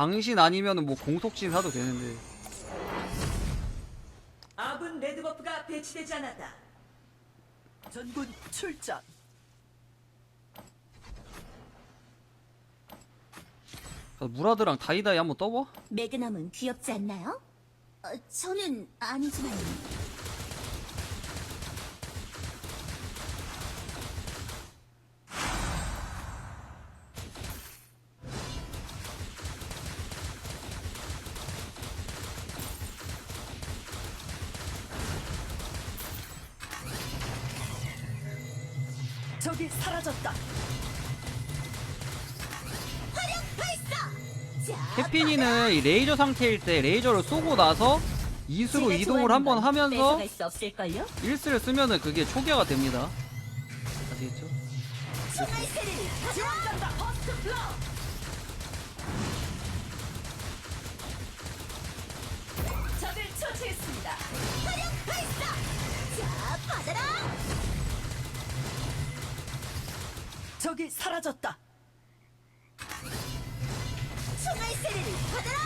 방신 아니면은 뭐 공속신 사도 되는데 아군 레드 버프가 배치되지 않았다. 전군 출전. 무라드랑 다이다이 한번 떠봐? 매그넘은 귀엽지 않나요? 어, 저는 아니지만 적이 사라졌다. 이 레이저 상태일 때 레이저를 쏘고 나서 이수로 제가 이동을 좋아하는 한번 건 하면서 뺏어갈 수 없을걸요? 1스를 쓰면은 그게 초기화가 됩니다 아시겠죠? 적이 사라졌다. 총알새를 받아라!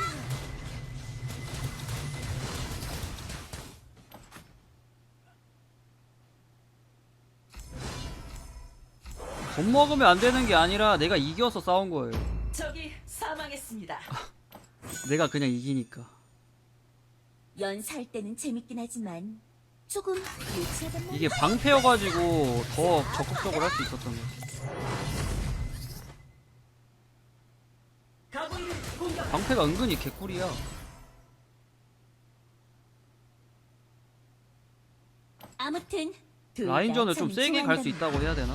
겁먹으면 안 되는 게 아니라 내가 이겨서 싸운 거예요 적이 사망했습니다. 내가 그냥 이기니까 연사할 때는 재밌긴 하지만 조금. 이게 방패여가지고 더 적극적으로 할 수 있었던 거지. 방패가 은근히 개꿀이야 아무튼 라인전을 좀 세게 갈 수 있다고 해야 되나?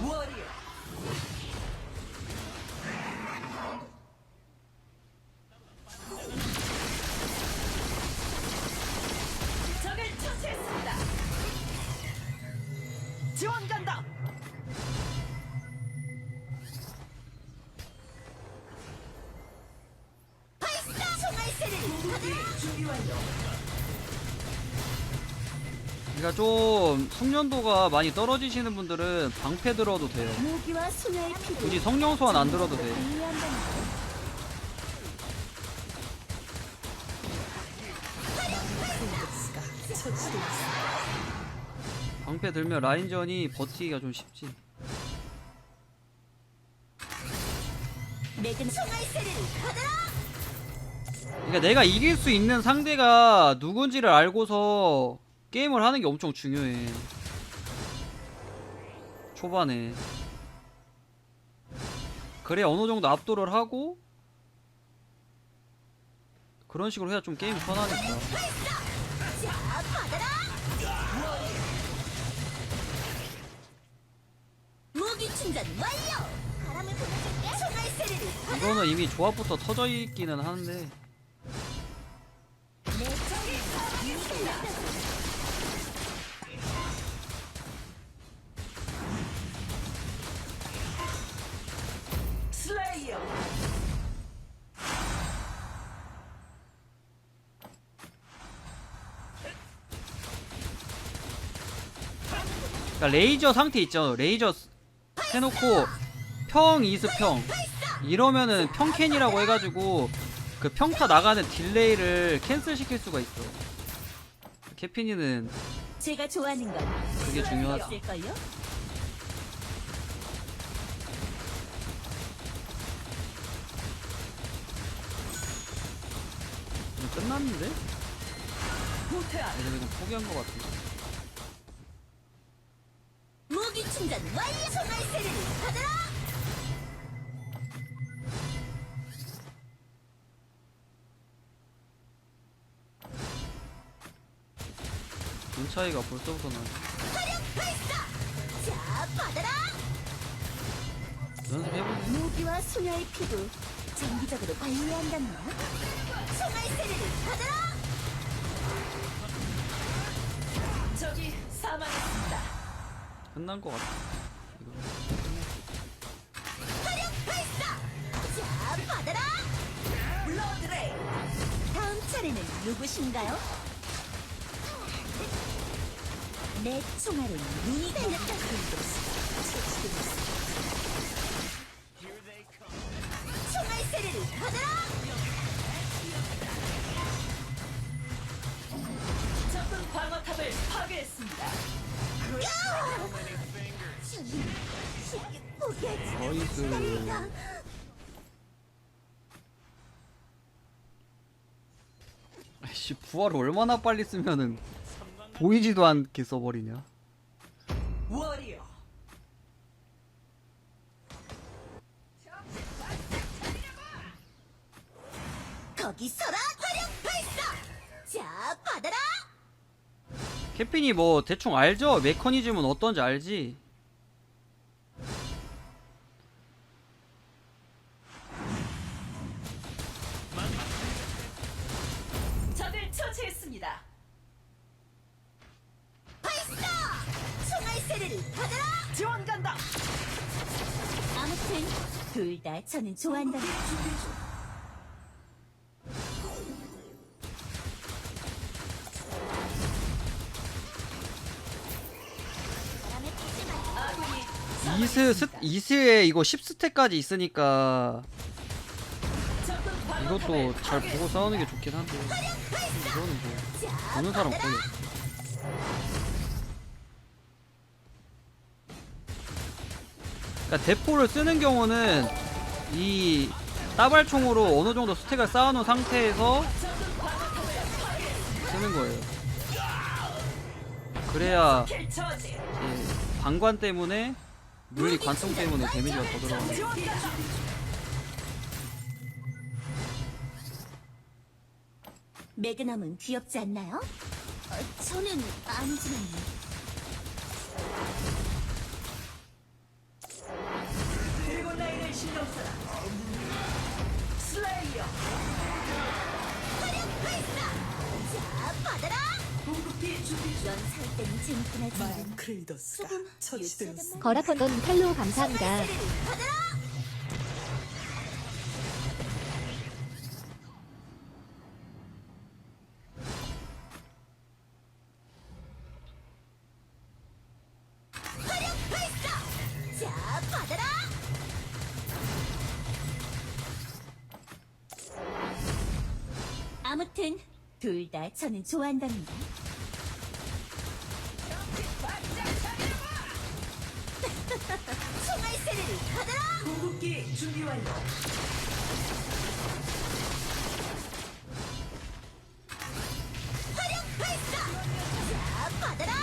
그러니까 좀 숙련도가 많이 떨어지시는 분들은 방패 들어도 돼요 모기와 굳이 성령 소환 안 들어도 돼 관리한다는. 방패 들면 라인전이 버티기가 좀 쉽지 매근 총알새를 받아라! 그러니까 내가 이길 수 있는 상대가 누군지를 알고서 게임을 하는 게 엄청 중요해. 초반에. 그래 어느 정도 압도를 하고 그런 식으로 해야 좀 게임이 편하니까. 이거는 이미 조합부터 터져 있기는 하는데 그러니까 레이저 상태 있죠. 레이저 해놓고 평 이스 평 이러면은 평캔이라고 해가지고 그 평타 나가는 딜레이를 캔슬 시킬 수가 있어. 캐피니는 제가 좋아하는 건 그게. 없을걸요? 그냥 끝났는데? 애들 그냥 포기한 것 같은데. 무기 충전 완료! 총알새를 받아라! 돈 차이가 벌써부터 나네. 자, 받아라! 연습해보자. 무기와 소녀의 피부 장기적으로 관리한다는 거? 총알새를 받아라! 적이 사망했습니다. 끝난 것 같아. 이거. 받아라! 블러드레 다음 차례는 누구신가요? 내 총알은 눈이 달렸다. 총알 세례를 받아라! 적군 방어탑을 파괴했습니다. 나이스. 않는다. 아이씨 부활을 얼마나 빨리 쓰면은 보이지도 않게 써버리냐 워리어. 거기 서 캐핀이 뭐 대충 알죠? 메커니즘은 어떤지 알지? 적을 처치했습니다. 발사. 총알 세례를 받아라. 지원 간다. 아무튼 둘 다 저는 좋아한다. 이 이스 스, 이스에 이거 10스택까지 있으니까 이것도 잘 보고 싸우는 게 좋긴 한데 이거는 뭐자 보는 사람. 거의 그러니까 대포를 쓰는 경우는 이 따발총으로 어느 정도 스택을 쌓아놓은 상태에서 쓰는 거예요. 그래야 방관 때문에 물리 관통 때문에 데미지가 더 간다. 매그넘은 귀엽지 않나요? 어, 저는 아니지만요. 재밌긴 하지만 크레이더스가 처치되었습니다. 유치하단 거라펀돈 팔로우 감사합니다. 아무튼 둘 다 저는 좋아한답니다. 공급기 준비 완료. 화력 발사. 자 받아라.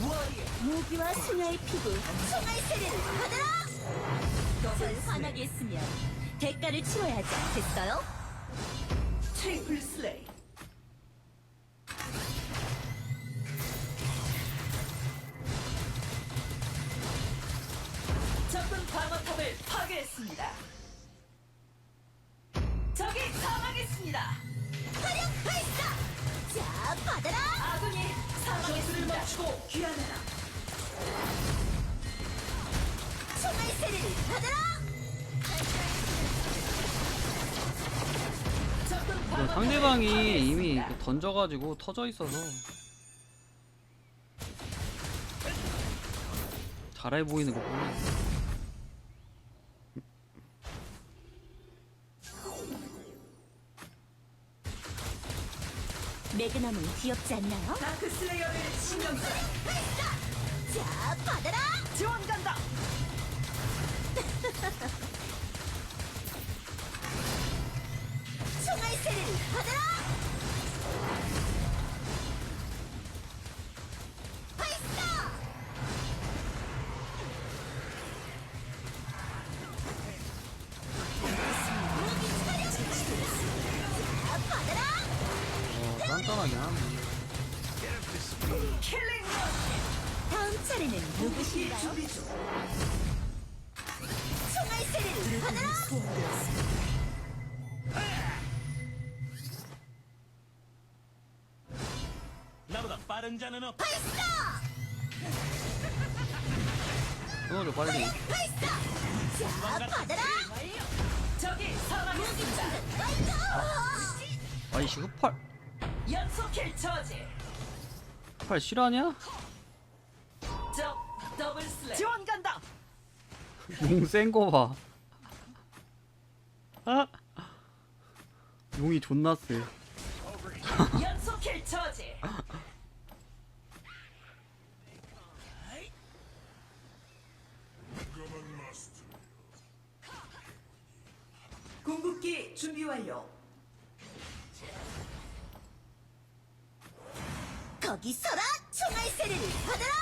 워리어. 모기와 소녀의 피부 총알 세례를 받아라. 절 화나게 했으면 대가를 치러야 하지 않겠어요? 트리플 슬레이. 방어탑을 상대방이 이미 던져가지고 터져 있어서 잘해 보이는 거구나. 매그넘은 귀엽지 않나요? 다크 슬레이어를 신경 써. 자 받아라. 지원 간다. 총알 세례를 받아라. 어, 단단하긴 하네. 다음 차례는 누구신가요? 총알 세례를 받아라. 나보다 빠른 자는 없. 발사. 끊어줘 빨리. 발사. 자 받아라. 적이 사망했습니다. 완료. 아이씨 흑팔 연속 킬 처지. 팔 실화냐? 지원 간다. 용센거 봐. 아! 용이 존나 세. 연속 킬 처지. 궁극기 준비 완료. 거기 서라! 총알 세례를 받아라!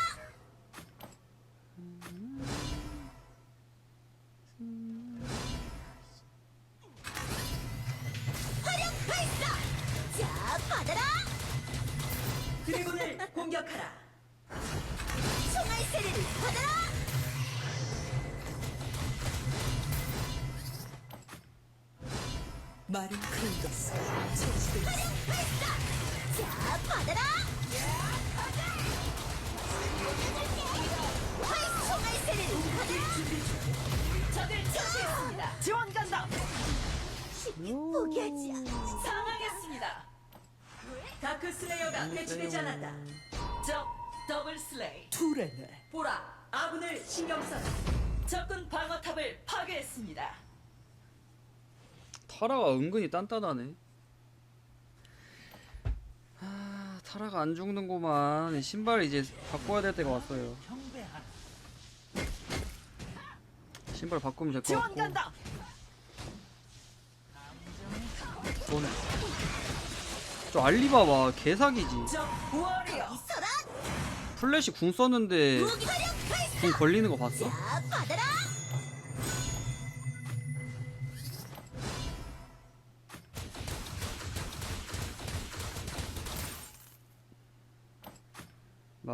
화력 발사! 자 받아라! 드래곤을 공격하라. 총알 세례를 받아라! 마린 처치되었습니다. 화력 발사! 자 받아라 화이 총알 세례를 받아라 적을 처치했습니다. 지원 간다. 쉽게 포기하지 않아 상하겠습니다. 다크 슬레이어가 배치되지 않았다. 적 더블 슬레이. 투레네. 보라 아군을 신경 써라. 적군 방어탑을 파괴했습니다. 타라가 은근히 단단하네. 아, 타라가 안 죽는구만. 신발 이제 바꿔야 될 때가 왔어요. 신발 바꾸면 될 것 같고. 돈. 저 알리바바 개사기지. 플래시 궁 썼는데 궁 걸리는 거 봤어?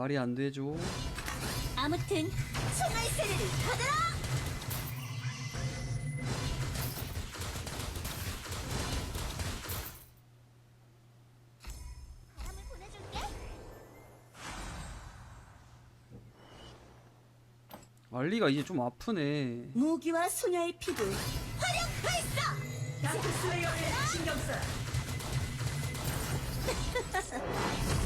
말이 안 되죠. 아무튼 총알 세례를 받아라 바람을 보내줄게 알리가 이제 좀 아프네. 무기와 소녀의 피부 화력 발사 다크 슬레이어를 신경 써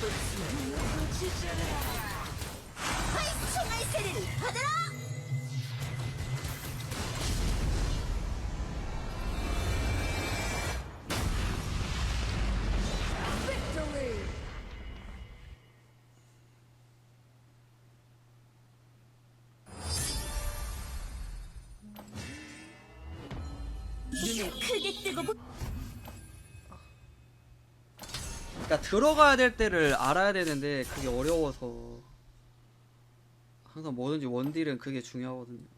더블 슬레이어. 화이 총알 세례를 받아라 그러니까 들어가야 될 때를 알아야 되는데 그게 어려워서 항상 뭐든지 원딜은 그게 중요하거든요.